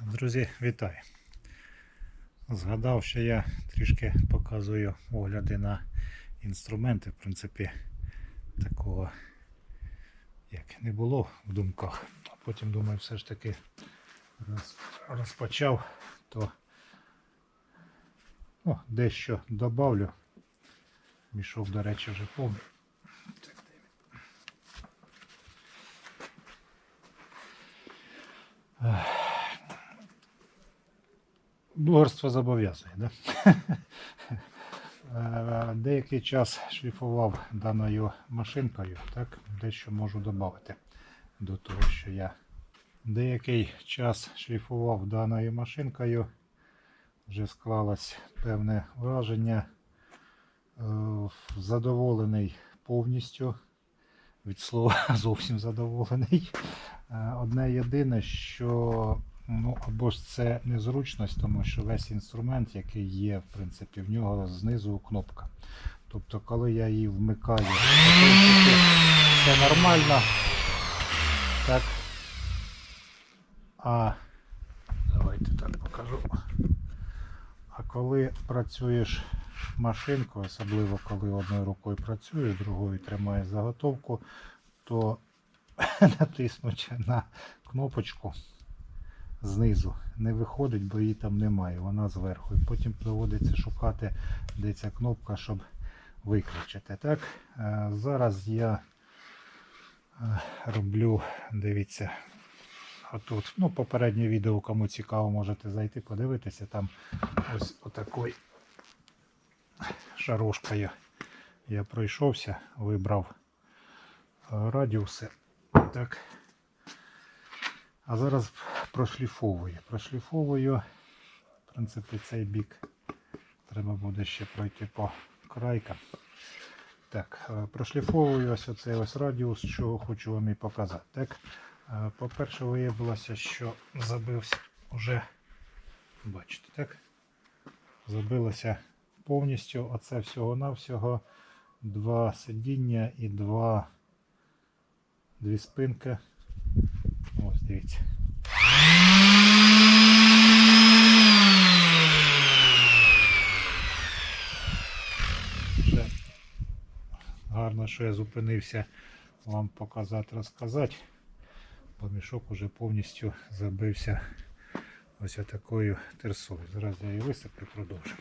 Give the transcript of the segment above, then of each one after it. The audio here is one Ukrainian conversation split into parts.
Друзі, вітаю! Згадав, що я трішки показую огляди на інструменти. В принципі, такого як не було в думках. А потім думаю, все ж таки розпочав, то ну, дещо добавлю. Мішок, до речі, вже повний. Він? Блогерство зобов'язує, да? Е, Деякий час шліфував даною машинкою, так, дещо можу додати до того, що я деякий час шліфував даною машинкою, вже склалось певне враження. Е, Задоволений повністю. Від слова зовсім задоволений. Е, Одне єдине, що ну, або ж це незручність, тому що весь інструмент, який є, в принципі, в нього знизу кнопка. Тобто, коли я її вмикаю, все нормально. Так. А давайте так покажу. А коли працюєш машинкою, особливо коли одною рукою працюєш, другою тримаєш заготовку, то натиснуть на кнопочку знизу не виходить, бо її там немає, вона зверху. І потім доводиться шукати, де ця кнопка, щоб виключити. Так, е, зараз я е, роблю, дивіться, отут. Ну, попереднє відео, кому цікаво, можете зайти, подивитися. Там ось отакою шарошкою я пройшовся, вибрав е, радіуси. Так. А зараз прошліфовую. Прошліфовую, в принципі, цей бік треба буде ще пройти по крайкам. Так, е, прошліфовую ось оцей ось радіус, що хочу вам і показати. Так, е, по-перше, виявилося, що забився вже, бачите, так? Забилося повністю. Оце всього-навсього два сидіння і два дві спинки. Ось дивіться. Ще гарно, що я зупинився вам показати, розказати, бо мішок уже повністю забився ось такою терсою. Зараз я її висиплю, продовжимо.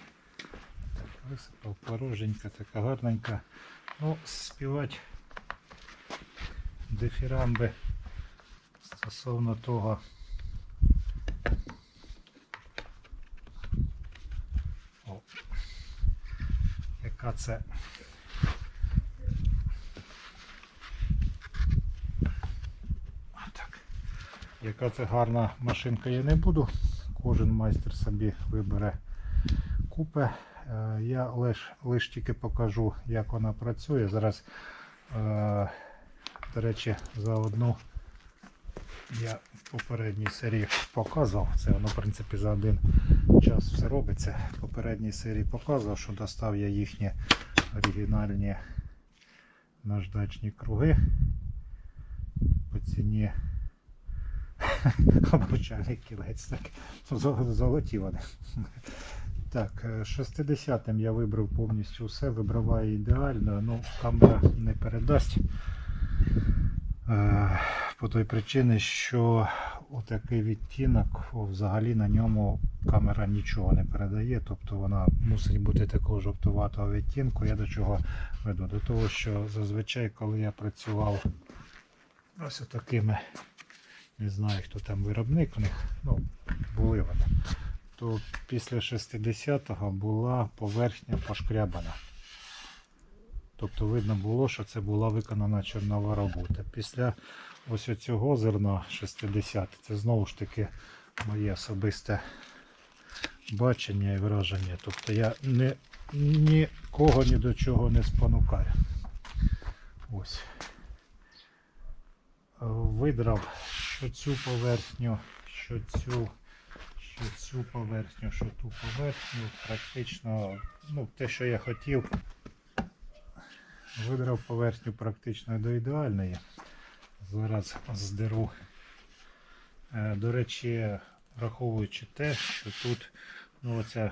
Висипав пороженька, така гарненька. Ну, співати дифірамби стосовно того. Яка це так. Яка це гарна машинка я не буду. Кожен майстер собі вибере купи. Е, Я лиш, лиш тільки покажу, як вона працює. Зараз, е, до речі, заодно я в попередній серії показував. Це воно, в принципі, за один час все робиться. В попередній серії показував, що достав я їхні оригінальні наждачні круги по ціні обручальний кілець. Так. Зо- Золоті вони. Так, е, 60-м я вибрав повністю все, вибриваю ідеально, ну камера не передасть. Е, По той причині, що отакий відтінок взагалі на ньому камера нічого не передає, тобто вона мусить бути такого жовтуватого відтінку. Я до чого веду? До того, що зазвичай, коли я працював ось такими, не знаю хто там виробник в них, ну, були вони, то після 60-го була поверхня пошкрябана. Тобто видно було, що це була виконана чорнова робота. Після ось цього зерна 60 це знову ж таки моє особисте бачення і враження. Тобто я не, нікого ні до чого не спонукаю. Ось. Видрав що цю поверхню, що цю, що цю поверхню, що ту поверхню. Практично ну, те, що я хотів. Видрав поверхню практично до ідеальної. Зараз здеру. Е, До речі, враховуючи те, що тут ну, оця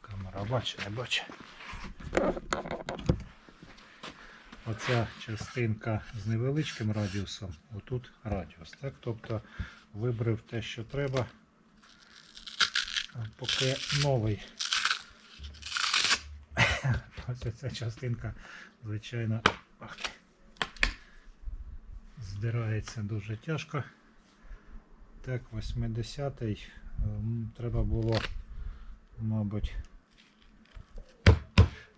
камера бачить, не бачить. Оця частинка з невеличким радіусом, отут радіус. Так? Тобто вибрав те, що треба. Поки новий. Ось ця частинка, звичайно, здирається дуже тяжко. Так, 80-й ем, треба було, мабуть.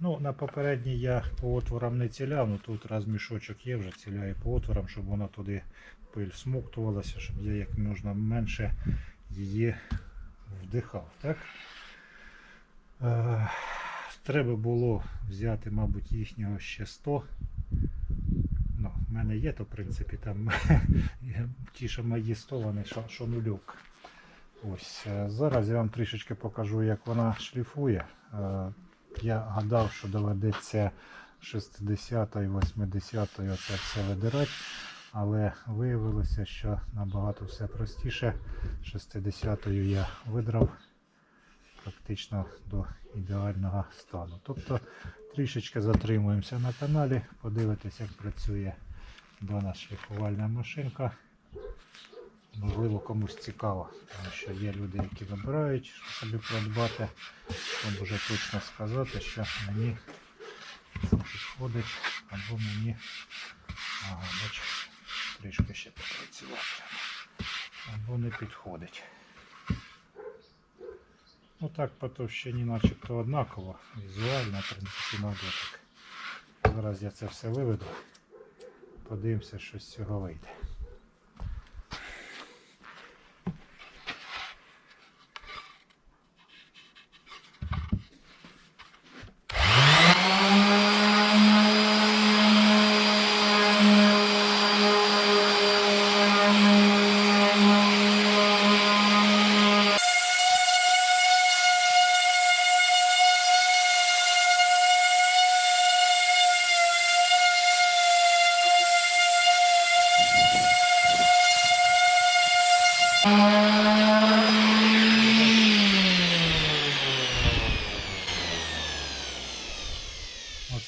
Ну, на попередній я по отворам не ціляв, ну тут раз мішочок є, вже ціляю по отворам, щоб воно туди пиль всмоктувалася, щоб я як можна менше її вдихав. Так? Е, треба було взяти, мабуть, їхнього ще 100. Ну, в мене є, то в принципі там ті, що мої 100, вони що, що нульок. Ось, е, зараз я вам трішечки покажу, як вона шліфує. Е, Я гадав, що доведеться 60 ї 80 ї оце все видирати, але виявилося, що набагато все простіше. 60-ю я видрав практично до ідеального стану. Тобто трішечки затримуємося на каналі, подивитися, як працює дана шліфувальна машинка. Можливо, комусь цікаво, тому що є люди, які вибирають, що собі придбати. Щоб вже точно сказати, що мені це підходить або мені ага, бачу, трішки ще попрацювати. Або не підходить. Ну так по товщині начебто однаково, візуально, принципі, надо так. Зараз я це все виведу. Подивимося, що з цього вийде.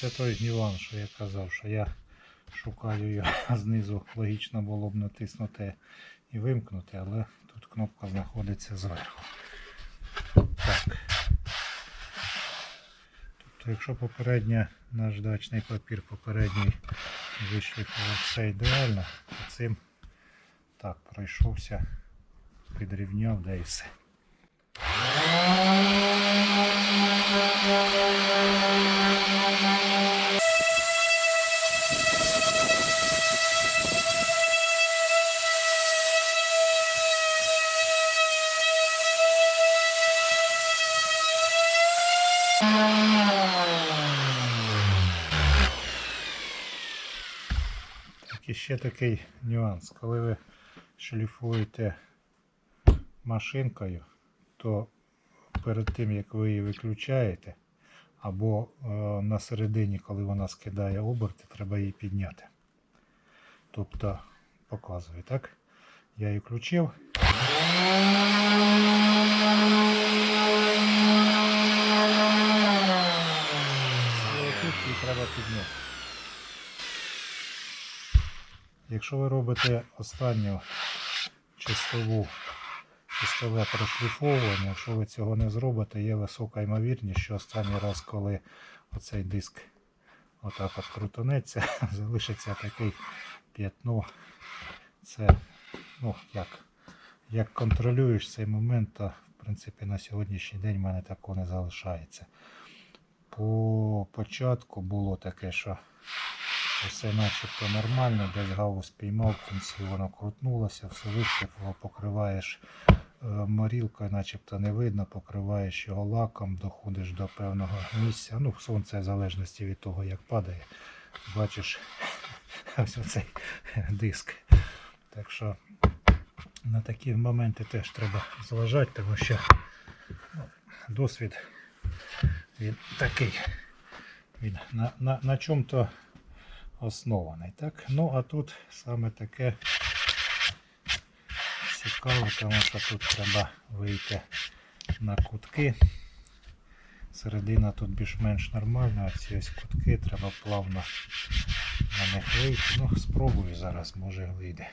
Оце той нюанс, що я казав, що я шукаю його знизу, логічно було б натиснути і вимкнути, але тут кнопка знаходиться зверху. Так. Тобто, якщо попередня наждачний папір попередній вишліфував все ідеально, то цим так пройшовся, підрівняв, да і все. Так, і ще такий нюанс. Коли ви шліфуєте машинкою, то перед тим як ви її виключаєте, або е, на середині, коли вона скидає оберти, треба її підняти. Тобто показую, так? Я її включив. І отут її треба підняти. Якщо ви робите останню чистову, чистове прошліфовування, якщо ви цього не зробите, є висока ймовірність, що останній раз, коли оцей диск отак от крутанеться, залишиться такий п'ятно. Це, ну, як, як контролюєш цей момент, то в принципі на сьогоднішній день в мене такого не залишається. По початку було таке, що все начебто нормально, десь гаус спіймав, в кінці воно крутнулося, все висипало, покриваєш е, морілкою, начебто не видно, покриваєш його лаком, доходиш до певного місця. Ну, сонце в залежності від того, як падає. Бачиш ось оцей диск. Так що на такі моменти теж треба зважати, тому що ну, досвід він такий. Він на, на, на чому-то оснований. Так? Ну, а тут саме таке цікаво, тому що тут треба вийти на кутки. Середина тут більш-менш нормальна, а ці ось кутки треба плавно на них вийти. Ну, спробую зараз, може вийде.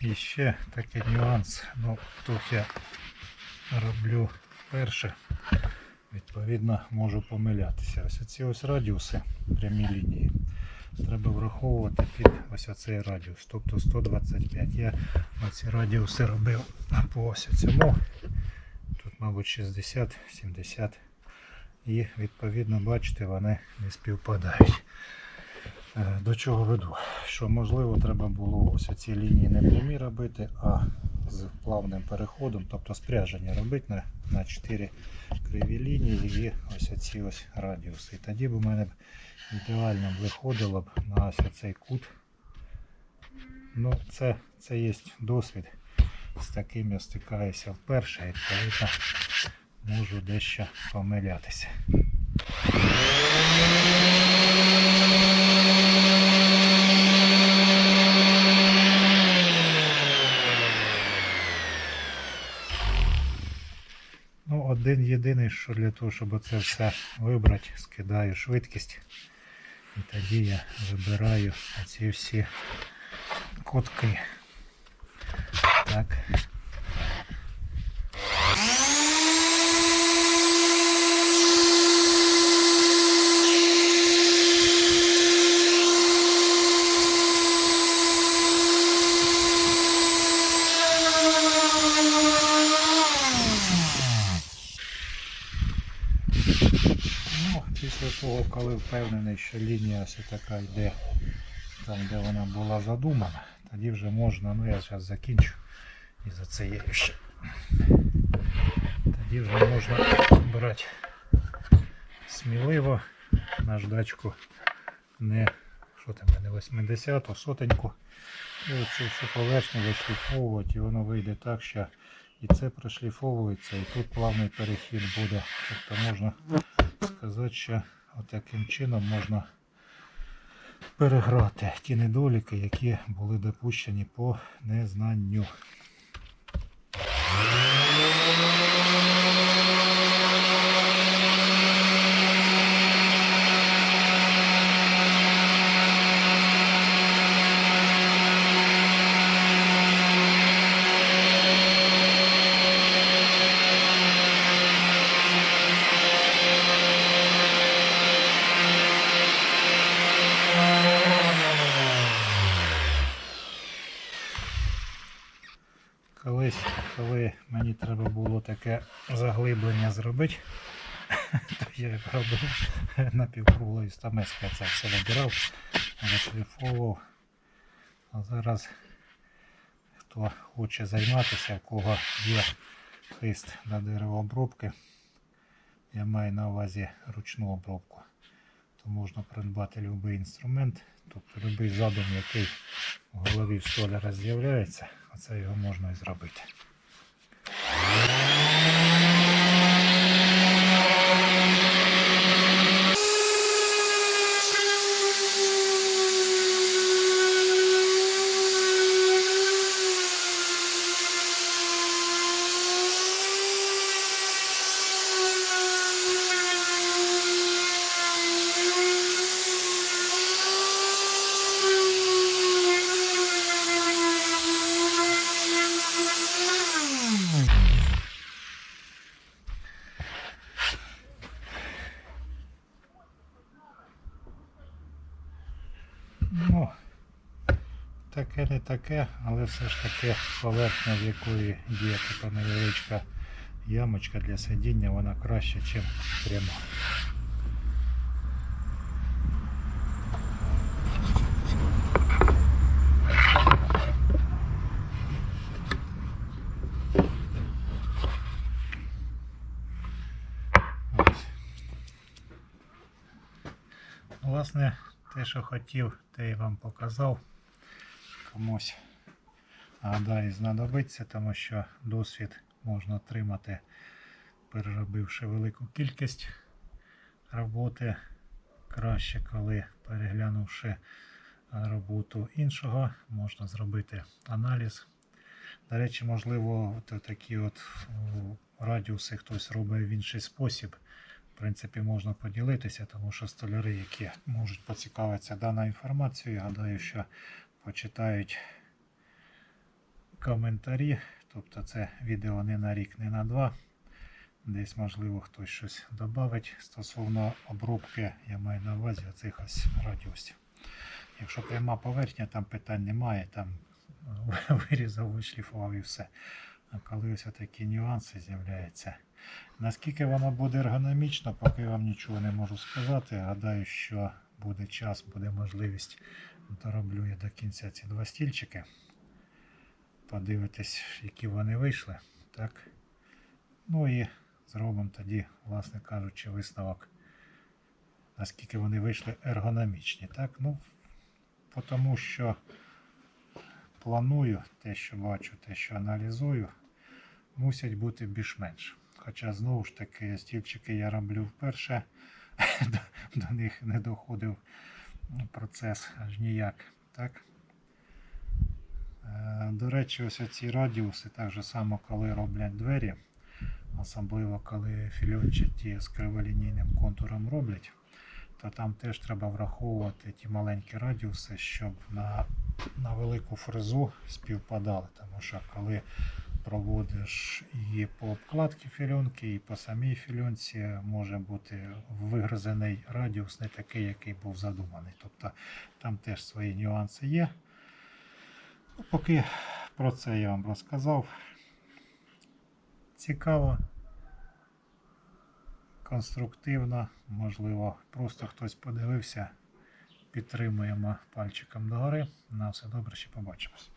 І ще такий нюанс. Ну, тут я роблю вперше. Відповідно, можу помилятися. Ось ці ось радіуси, прямі лінії. Треба враховувати під ось оцей радіус, тобто 125. Я оці радіуси робив по ось цьому. Тут, мабуть, 60, 70. І відповідно, бачите, вони не співпадають. Е, До чого веду? Що можливо треба було ось ці лінії не прямі робити, а з плавним переходом, тобто спряження робити на, на 4 криві лінії і ось ці ось радіуси. І тоді б у мене ідеально виходило б на ось цей кут. Ну, це, це є досвід. З таким я стикаюся вперше, відповідно можу дещо помилятися. Ну, один єдиний, що для того, щоб це все вибрати, скидаю швидкість. І тоді я вибираю ці всі кутки. Так. Ну, після того, коли впевнений, що лінія ось така йде там, де вона була задумана, тоді вже можна, ну я зараз закінчу і за це є ще. Тоді вже можна брати сміливо наждачку не що там, не 80, а сотеньку. І оцю всю поверхню вишліфовувати, і воно вийде так, що і це прошліфовується, і тут плавний перехід буде. Тобто можна сказати, що таким чином можна переграти ті недоліки, які були допущені по незнанню. Колись, коли мені треба було таке заглиблення зробити, я робив напівкруглою стамеською це все вибирав, зашліфовував. А зараз хто хоче займатися, у кого є хист на деревообробки, я маю на увазі ручну обробку, то можна придбати будь-який інструмент, тобто будь-який задум, який в голові в столяра з'являється, оце його можна і зробити. Таке не таке, але все ж таки поверхня, з якої є така невеличка ямочка для сидіння, вона краще, ніж пряма. Власне, те, що хотів, те і вам показав. Комусь гадаю, знадобиться, тому що досвід можна отримати, переробивши велику кількість роботи. Краще, коли переглянувши роботу іншого, можна зробити аналіз. До речі, можливо, такі от радіуси хтось робить в інший спосіб. В принципі, можна поділитися, тому що столяри, які можуть поцікавитися даною інформацією, гадаю, що почитають коментарі. Тобто це відео не на рік, не на два. Десь, можливо, хтось щось додавить стосовно обробки, я маю на увазі оцих ось радіусів. Якщо пряма поверхня, там питань немає, там вирізав, вишліфував і все. А коли ось такі нюанси з'являються. Наскільки воно буде ергономічно, поки вам нічого не можу сказати. Гадаю, що буде час, буде можливість. Дороблю я до кінця ці два стільчики. Подивитись, які вони вийшли. Так. Ну і зробимо тоді, власне кажучи, висновок, наскільки вони вийшли ергономічні. Так, ну, тому що планую те, що бачу, те, що аналізую, мусять бути більш-менш. Хоча знову ж таки стільчики я роблю вперше, до, них не доходив процес аж ніяк. Так? Е, До речі, ось ці радіуси, так же само, коли роблять двері, особливо коли фільончаті з криволінійним контуром роблять, то там теж треба враховувати ті маленькі радіуси, щоб на, на велику фрезу співпадали. Тому що коли проводиш і по обкладці фільонки, і по самій фільонці може бути вигризений радіус не такий, який був задуманий. Тобто там теж свої нюанси є. Ну, поки про це я вам розказав. Цікаво, конструктивно, можливо, просто хтось подивився. Підтримуємо пальчиком догори. На все добре, ще побачимось.